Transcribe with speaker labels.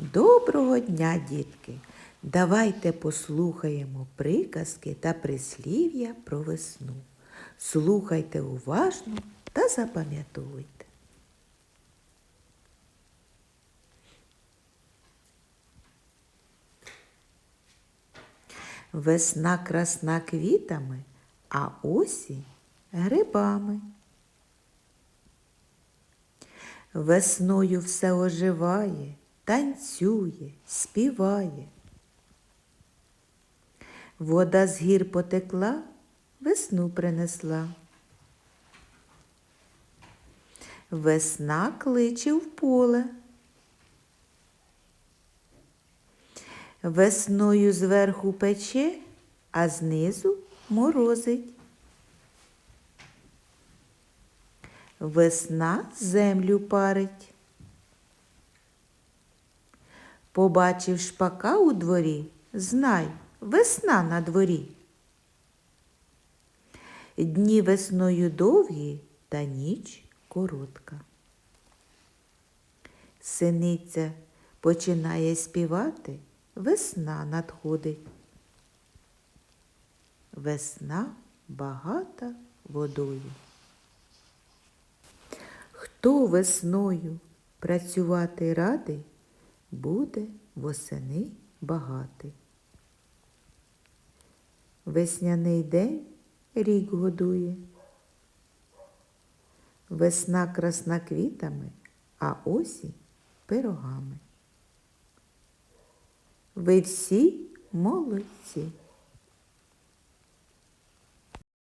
Speaker 1: Доброго дня, дітки! Давайте послухаємо приказки та прислів'я про весну. Слухайте уважно та запам'ятовуйте. Весна красна квітами, а осінь грибами. Весною все оживає, танцює, співає. Вода з гір потекла, весну принесла. Весна кличе в поле. Весною зверху пече, а знизу морозить. Весна землю парить. Побачив шпака у дворі, знай, весна на дворі. Дні весною довгі, та ніч коротка. Синиця починає співати, весна надходить. Весна багата водою. Хто весною працювати радий, буде восени багатий. Весняний день рік годує. Весна красна квітами, а осінь пирогами. Ви всі молодці.